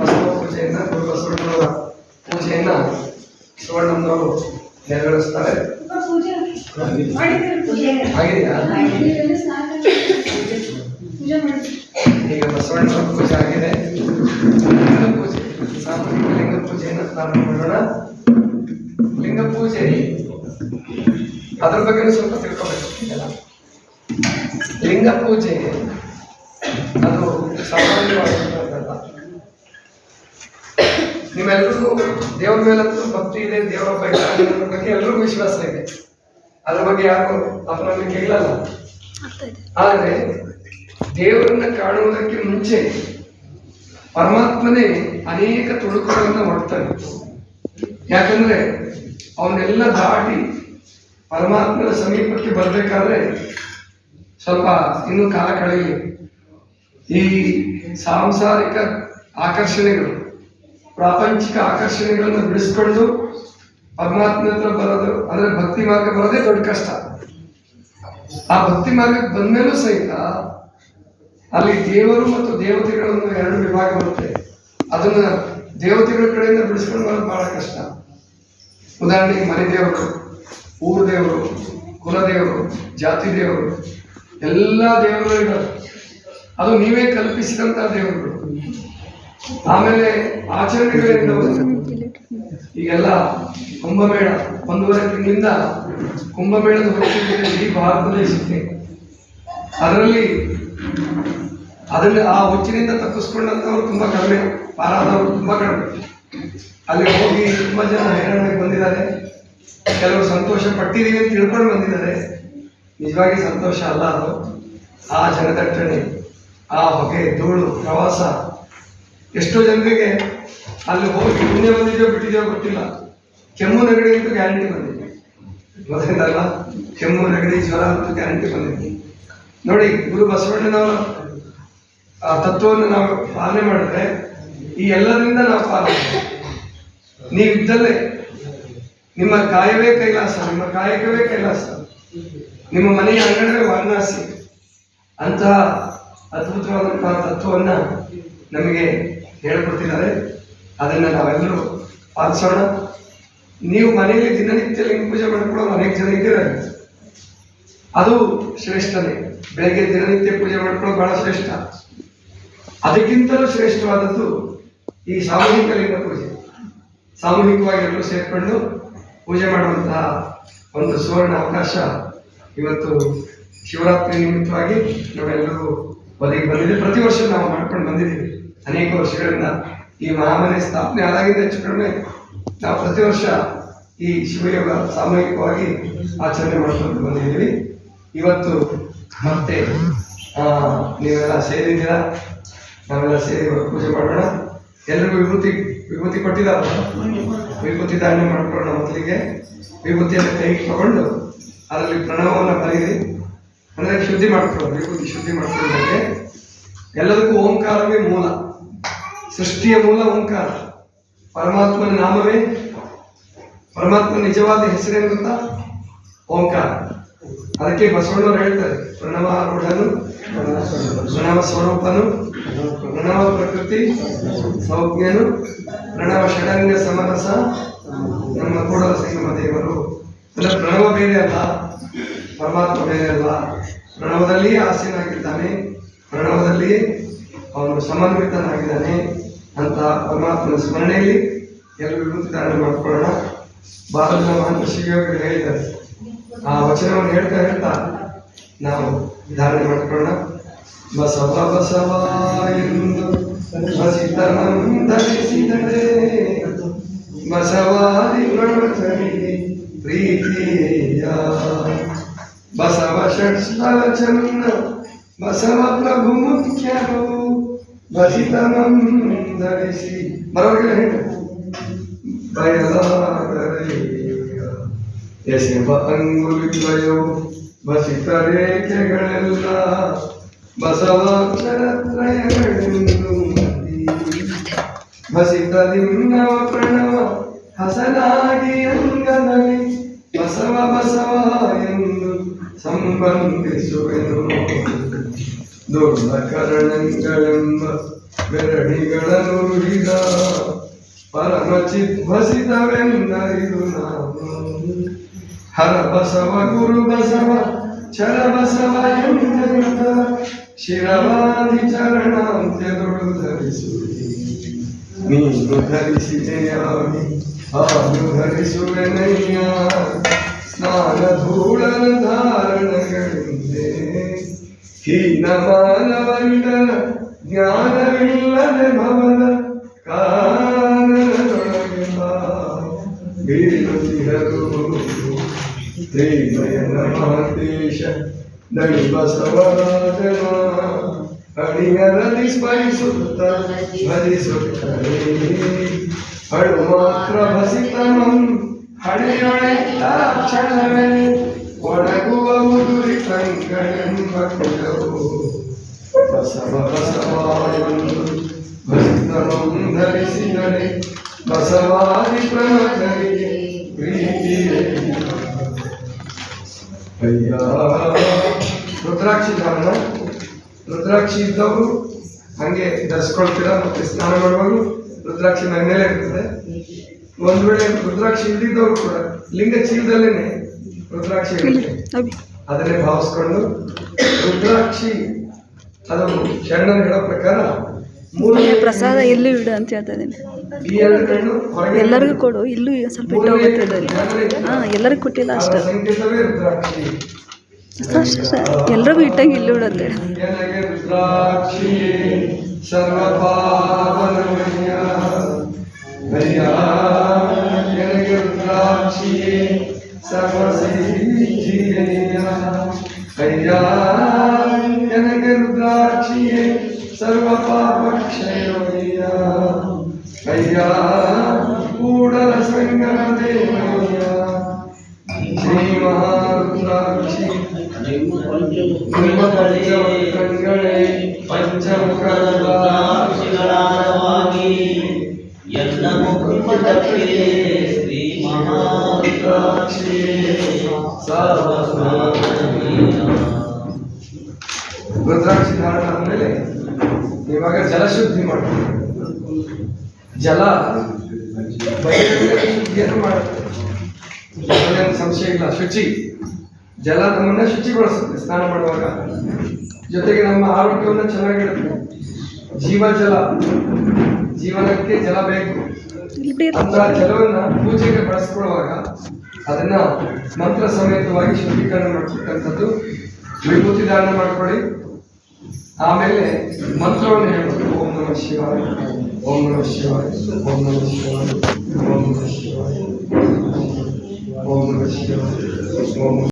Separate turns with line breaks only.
ಬಸವ ಪೂಜೆಯನ್ನ ಗುರು ಪೂಜೆಯನ್ನು ಸುವರ್ಣಮ್ಮನವರು ನೆರವೇರಿಸ್ತಾರೆ. ಈಗ ಬಸವಣ್ಣನವರ ಪೂಜೆ ಆಗಿದೆ. ಪೂಜೆ. ಸಾಮೂಹಿಕ ಲಿಂಗ ಪೂಜೆಯನ್ನು ಪ್ರಾರಂಭ ಮಾಡೋಣ. ಲಿಂಗ ಪೂಜೆ. ಅದ್ರ ಬಗ್ಗೆ ಸ್ವಲ್ಪ ತಿಳ್ಕೊಬೇಕು. ಲಿಂಗ ಪೂಜೆ. ಅದು ಸಾಮಾನ್ಯವಾದಂಥದ್ದಲ್ಲ ನಿಮ್ಮೆಲ್ಲರಿಗೂ ದೇವರ ಮೇಲಂತೂ ಭಕ್ತಿ ಇದೆ, ದೇವರ ಒಬ್ಬ ಬಗ್ಗೆ ಎಲ್ರಿಗೂ ವಿಶ್ವಾಸ ಇದೆ. ಅದ್ರ ಬಗ್ಗೆ ಯಾರು ಅಪನಂಬಿಕೆ ಇಲ್ಲಲ್ಲ ಆದರೆ ದೇವರನ್ನ ಕಾಣುವುದಕ್ಕೆ ಮುಂಚೆ ಪರಮಾತ್ಮನೇ ಅನೇಕ ತುಣುಕುಗಳನ್ನು ಹೊಡ್ತಾನೆ. ಯಾಕಂದ್ರೆ ಅವನ್ನೆಲ್ಲ ದಾಟಿ ಪರಮಾತ್ಮನ ಸಮೀಪಕ್ಕೆ ಬರಬೇಕಾದ್ರೆ ಸ್ವಲ್ಪ ಇನ್ನೂ ಕಾಲ ಕಳೆಯಲಿ. ಈ ಸಾಂಸಾರಿಕ ಆಕರ್ಷಣೆಗಳು ಪ್ರಾಪಂಚಿಕ ಆಕರ್ಷಣೆಗಳನ್ನು ಬಿಡಿಸ್ಕೊಳ್ಳೋದು ಪರಮಾತ್ಮ ಹತ್ರ ಬರೋದು, ಅಂದರೆ ಭಕ್ತಿ ಮಾರ್ಗ ಬರೋದೇ ದೊಡ್ಡ ಕಷ್ಟ. ಆ ಭಕ್ತಿ ಮಾರ್ಗಕ್ಕೆ ಬಂದ್ಮೇಲೂ ಸಹಿತ ಅಲ್ಲಿ ದೇವರು ಮತ್ತು ದೇವತೆಗಳನ್ನು ಎರಡು ವಿಭಾಗ ಬರುತ್ತೆ. ಅದನ್ನ ದೇವತೆಗಳ ಕಡೆಯಿಂದ ಬಿಡಿಸ್ಕೊಂಡು ಬರೋದು ಬಹಳ ಕಷ್ಟ. ಉದಾಹರಣೆಗೆ ಮನೆ ದೇವರು ಊರು ದೇವರು ಕುಲದೇವರು ಜಾತಿ ದೇವರು ಎಲ್ಲ ದೇವರುಗಳು ಅದು ನೀವೇ ಕಲ್ಪಿಸಿದಂಥ ದೇವರುಗಳು. ಆಮೇಲೆ ಆಚರಣೆಗಳಿಂದ ಈಗೆಲ್ಲ ಕುಂಭಮೇಳ ಒಂದೂವರೆ ತಿಂಗಳಿಂದ ಕುಂಭಮೇಳದ ಹೊರತು ಇಡೀ ಭಾರತ ದೇಶಕ್ಕೆ. ಅದರಲ್ಲಿ ಅದರಲ್ಲಿ ಆ ಹುಚ್ಚಿನಿಂದ ತಪ್ಪಿಸ್ಕೊಂಡಂತವ್ರು ತುಂಬಾ ಕಡಿಮೆ. ಪಾರಾದವರು ತುಂಬಾ ಕಡಿಮೆ. ಅಲ್ಲಿ ಹೋಗಿ ತುಂಬಾ ಜನ ಹೈರಾಣಾಗಿ ಬಂದಿದ್ದಾರೆ. ಕೆಲವರು ಸಂತೋಷ ಪಟ್ಟಿದ್ದೀವಿ ಅಂತ ತಿಳ್ಕೊಂಡು ಬಂದಿದ್ದಾರೆ. ನಿಜವಾಗಿ ಸಂತೋಷ ಅಲ್ಲ ಅದು. ಆ ಜನದಟ್ಟಣೆ ಆ ಹೊಗೆ ಧೂಳು ಪ್ರವಾಸ ಎಷ್ಟೋ ಜನರಿಗೆ ಅಲ್ಲಿ ಹೋಗಿ ಪುಣ್ಯ ಬಂದಿದೆಯೋ ಬಿಟ್ಟಿದೆಯೋ ಗೊತ್ತಿಲ್ಲ. ಕೆಮ್ಮು ನೆಗಡಿ ಅಂತೂ ಗ್ಯಾರಂಟಿ ಬಂದಿದೆ. ಗೊತ್ತಾಯ್ತಲ್ಲ ಕೆಮ್ಮು, ನೆಗಡಿ, ಜ್ವರ ಅಂತೂ ಗ್ಯಾರಂಟಿ ಬಂದಿದೆ. ನೋಡಿ, ಗುರು ಬಸವಣ್ಣನವರ ಆ ತತ್ವವನ್ನು ನಾವು ಪಾಲನೆ ಮಾಡಿದ್ರೆ ಈ ಎಲ್ಲರಿಂದ ನಾವು ಪಾಲನೆ. ನೀವಿದ್ದಲ್ಲೇ. ನಿಮ್ಮ ಕಾಯವೇ ಕೈಲಾಸ, ನಿಮ್ಮ ಕಾಯಕವೇ ಕೈಲಾಸ. ನಿಮ್ಮ ಮನೆಯ ಅಂಗಣವೇ ವಾರಣಾಸಿ. ಅಂತಹ ಅದ್ಭುತವಾದಂತಹ ತತ್ವವನ್ನ ನಮಗೆ ಹೇಳ್ಕೊಡ್ತಿದ್ದಾರೆ. ಅದನ್ನು ನಾವೆಲ್ಲರೂ ಪಾಲಿಸೋಣ. ನೀವು ಮನೆಯಲ್ಲಿ ದಿನನಿತ್ಯ ಲಿಂಗ ಪೂಜೆ ಮಾಡ್ಕೊಳ್ಳೋ ಅನೇಕ ಜನ ಇದ್ದೀರ. ಅದು ಶ್ರೇಷ್ಠನೇ. ಬೆಳಗ್ಗೆ ದಿನನಿತ್ಯ ಪೂಜೆ ಮಾಡ್ಕೊಳ್ಳೋ ಬಹಳ ಶ್ರೇಷ್ಠ. ಅದಕ್ಕಿಂತಲೂ ಶ್ರೇಷ್ಠವಾದದ್ದು ಈ ಸಾಮೂಹಿಕ ಲಿಂಗ ಪೂಜೆ. ಸಾಮೂಹಿಕವಾಗಿ ಎಲ್ಲರೂ ಸೇರ್ಕೊಂಡು ಪೂಜೆ ಮಾಡುವಂತಹ ಒಂದು ಸುವರ್ಣ ಅವಕಾಶ ಇವತ್ತು ಶಿವರಾತ್ರಿ ನಿಮಿತ್ತವಾಗಿ ನಾವೆಲ್ಲರೂ ಒದಗಿ ಬಂದಿದೆ. ಪ್ರತಿ ವರ್ಷ ನಾವು ಮಾಡ್ಕೊಂಡು ಬಂದಿದ್ದೀವಿ. ಅನೇಕ ವರ್ಷಗಳಿಂದ ಈ ಮಹಾಮನೆ ಸ್ಥಾಪನೆ ಆದಾಗಿಂದ ಹೆಚ್ಚು ಕಡಿಮೆ ನಾವು ಪ್ರತಿ ವರ್ಷ ಈ ಶಿವಯೋಗ ಸಾಮೂಹಿಕವಾಗಿ ಆಚರಣೆ ಮಾಡ್ಕೊಂಡು ಬಂದಿದ್ದೀವಿ. ಇವತ್ತು ಮತ್ತೆ ನೀವೆಲ್ಲ ಸೇರಿದ್ದೀರಾ ನಾವೆಲ್ಲ ಸೇರಿ ಪೂಜೆ ಮಾಡೋಣ. ಎಲ್ರಿಗೂ ವಿಭೂತಿ ವಿಭೂತಿ ಕೊಟ್ಟಿದ್ದಾರೆ? ವಿಭೂತಿ ಧಾರಣೆ ಮಾಡ್ಕೊಳ್ಳೋಣ ಮೊದಲಿಗೆ. ವಿಭೂತಿಯನ್ನು ಕೈ ತಗೊಂಡು ಅದರಲ್ಲಿ ಪ್ರಣವವನ್ನು ಬರೀರಿ ಅಂದರೆ ಶುದ್ಧಿ ಮಾಡ್ಕೊಳ್ಳೋದು ವಿಭೂತಿ ಶುದ್ಧಿ ಮಾಡ್ಕೊಳ್ಳೋದಕ್ಕೆ ಎಲ್ಲದಕ್ಕೂ ಓಂಕಾರವೇ ಮೂಲ. ಸೃಷ್ಟಿಯ ಮೂಲ ಓಂಕಾರ. ಪರಮಾತ್ಮನ ನಾಮವೇ? ಪರಮಾತ್ಮ ನಿಜವಾದ ಹೆಸರೇನು ಗೊತ್ತಾ? ಓಂಕಾರ. ಅದಕ್ಕೆ ಬಸವಣ್ಣವ್ರು ಹೇಳ್ತಾರೆ ಪ್ರಣವಾರೂಢನು ಪ್ರಣವ ಸ್ವರೂಪನು, ಪ್ರಣವ ಪ್ರಕೃತಿ, ಸೌಜ್ಞನು, ಪ್ರಣವ ಷಡಂಗ ಸಮರಸ, ನಮ್ಮ ಕೂಡಲ ಸಂಗಮ ದೇವರು. ಅಂದರೆ ಪ್ರಣವ ಬೇರೆ ಅಲ್ಲ ಪರಮಾತ್ಮ ಬೇರೆ ಅಲ್ಲ ಪ್ರಣವದಲ್ಲಿಯೇ ಆಸೀನಾಗಿದ್ದಾನೆ, ಪ್ರಣವದಲ್ಲಿಯೇ ಅವನು ಸಮನ್ವಿತನಾಗಿದ್ದಾನೆ ಅಂತ ಪರಮಾತ್ಮನ ಸ್ಮರಣೆಯಲ್ಲಿ ಎಲ್ಲರೂ ಋತುಧಾರಣೆ ಧಾರಣೆ ಮಾಡ್ಕೊಳ್ಳೋಣ. ಭಾರತದ ಮಹಾಂತ ಶಿವಯೋಗಿಗಳು ಹೇಳಿದ್ದಾರೆ. ಆ ವಚನವನ್ನು ಹೇಳ್ತಾ ಹೇಳ್ತಾ ನಾವು ಧಾರಣೆ ಮಾಡ್ಕೊಳ್ಳೋಣ. ಬಸವ ಬಸವ ಎಂದು ಬಸಿತನಂ ಧರಿಸಿದರೆ ಬಸವಾದಿ ಪ್ರವಚನಿ ಪ್ರೀತಿಯ ಬಸವ ಷಟ್ಸ್ಥಳ ಚಂದ್ರ, ಬಸವ ಪ್ರಭು ಮುಖ್ಯರು ಧರಿಸಿ ಬರೋರಿಗೆ ಹೇಳಿ ಎಸೆವ ಅಂಗುಲಿದ್ವಯೋ ಬಸಿತ ರೇಖೆಗಳೆಲ್ಲ ಬಸವಾಕ್ಷರತ್ರಯಗಳೆಂದು. ಬಸಿತ ಲಿಂಗವ ಪ್ರಣವ ಹಸನಾಗಿ ಅಂಗದಲ್ಲಿ ಬಸವ ಬಸವ ಎಂದು ಸಂಬಂಧಿಸುವೆನು. ದುರ್ಲಕರಣಗಳೆಂಬ ಬೆರಡಿಗಳನ್ನು ನುರಿದ ಪರಮ ಚಿದ್ಭಸಿತವೆಂದರಿದು ನಾನು ಹರ ಬಸವ ಗುರು ಬಸವ ಚರ ಬಸವ ಎಂದರಿದ ಶಿರವಾದಿ ಚರಣಾಂತ್ಯದೊಳು ಧರಿಸುತ್ತಿ ನೀನು ಧರಿಸಿದೆಯಾಗಿ ಹಾಲು ಧರಿಸುವೆನಯ್ಯ ಸ್ನಾನ ಧೂಳನ ಧಾರಣಗಳಿಂದೆ ಹೀನ ಮಾನವನಿಡನ ಜ್ಞಾನವಿಲ್ಲದೆ ಭವನ ಕಾನನದೊಳಗೆ ಬಾ ಬೀಳುತ್ತಿಹರು ಪ್ರೇಮಯನ ಮಾತೇಶ ದಣಿ ಬಸವರಾಜನ ಅಡಿಯರಲ್ಲಿ ಸ್ಮರಿಸುತ್ತ ಭಜಿಸುತ್ತಲೇ ಹಳು ಮಾತ್ರ ಭಸಿತಮಂ ಹಳೆಯೊಳೆಕ್ಷಣವೇ ಒಣಗುವ ಮುದುರಿ ಕುಲವು ಬಸವ ಬಸವಾಯೊಂದು ಭಸಿತಮಂ ಧರಿಸಿದರೆ ಬಸವಾದಿ ಪ್ರಣಗಳಿಗೆ ಪ್ರೀತಿಯೇ ಅಯ್ಯ ರುದ್ರಾಕ್ಷಿ ಧಾರಣ ರುದ್ರಾಕ್ಷಿ ಇದ್ದವರು ಹಂಗೆ ಧರಿಸ್ಕೊಳ್ತೀರ ಮತ್ತೆ ಸ್ನಾನ ಮಾಡುವಾಗ ರುದ್ರಾಕ್ಷಿ ನನ್ನ ಮೇಲೆ ಇರ್ತದೆ. ಒಂದ್ ವೇಳೆ ರುದ್ರಾಕ್ಷಿ ಇಲ್ದಿದ್ದವರು ಕೂಡ ಲಿಂಗ ಚೀಲದಲ್ಲೇನೆ ರುದ್ರಾಕ್ಷಿ ಅದನ್ನೇ ಭಾವಿಸ್ಕೊಂಡು ರುದ್ರಾಕ್ಷಿ ಅದು ಶರಣರು ಹೇಳೋ ಪ್ರಕಾರ
ಪ್ರಸಾದ ಎಲ್ಲೂ ಇಡು ಅಂತ ಹೇಳ್ತಾ ಇದ್ದೀನಿ. ಎಲ್ಲರಿಗೂ ಕೊಡು ಇಲ್ಲೂ ಸ್ವಲ್ಪ ಇಟ್ಟು ಹೋಗುತ್ತೆ ಹಾಂ ಎಲ್ಲರಿಗೂ ಕೊಟ್ಟಿಲ್ಲ ಅಷ್ಟೇ.
ರುದ್ರಾಕ್ಷಿ.
ಅಷ್ಟೇ ಎಲ್ಲರಿಗೂ ಇಟ್ಟಂಗೆ ಇಲ್ಲೂ ಇಡಂತೆ
ನನಗೆ ರುದ್ರಾಕ್ಷಿಯೇ ಸರ್ವಪಾವನಮಯ ಅಯ್ಯ ನನಗೆ ರುದ್ರಾಕ್ಷಿಯೇ ಸರ್ವಸಿದ್ಧಿಯಯ್ಯ ಅಯ್ಯ ನನಗೆ ರುದ್ರಾಕ್ಷಿಯೇ ಸರ್ವ ಪಾಪಕ್ಷಯೋಯ್ಯ ಅಯ್ಯ ಕೂಡಲ ಸಂಗಮ ದೇವಯ್ಯ ಶ್ರೀ ಮಹಾರುದ್ರಾಕ್ಷಿ ನಿಮ್ಮ ಪಂಚಮುಖಗಳೇ ಪಂಚಮುಖಗಳಾಗಿ
ಎಲ್ಲ ಮುಖಪಟಕ್ಕೆ ಶ್ರೀ
ರುದ್ರಾಕ್ಷಿ ಧಾರಣ ಆದ್ಮೇಲೆ ಇವಾಗ ಜಲಶುದ್ಧಿ ಮಾಡ್ತೀವಿ ಜಲ ಶುದ್ಧಿಯನ್ನು ಮಾಡುತ್ತೆ. ಸಂಶಯ ಇಲ್ಲ. ಶುಚಿ. ಜಲ ನಮ್ಮನ್ನ ಶುಚಿಗೊಳಿಸುತ್ತೆ ಸ್ನಾನ ಮಾಡುವಾಗ. ಜೊತೆಗೆ ನಮ್ಮ ಆರೋಗ್ಯವನ್ನು ಚೆನ್ನಾಗಿಡುತ್ತೆ. ಜೀವ ಜಲ. ಜೀವನಕ್ಕೆ ಜಲ ಬೇಕು. ಜಲವನ್ನ ಪೂಜೆಗೆ ಬಳಸ್ಕೊಳ್ಳುವಾಗ ಅದನ್ನ ಮಂತ್ರ ಸಮೇತವಾಗಿ ಶುದ್ಧೀಕರಣ ಮಾಡ್ತಕ್ಕಂಥದ್ದು. ವಿಭೂತಿ ದಾನ ಮಾಡ್ಕೊಳ್ಳಿ. ಆಮೇಲೆ ಮಂತ್ರವನ್ನು ಹೇಳ್ಬೋದು ಓಂ ನಮಃ ಶಿವಾಯ, ಓಂ ನಮಃ ಶಿವಾಯ, ಓಂ ನಮಃ ಶಿವಾಯ, ಓಂ ನಮಃ ಶಿವಾಯ, ಓಂ ನಮಃ ಶಿವಾಯ, ಓಂ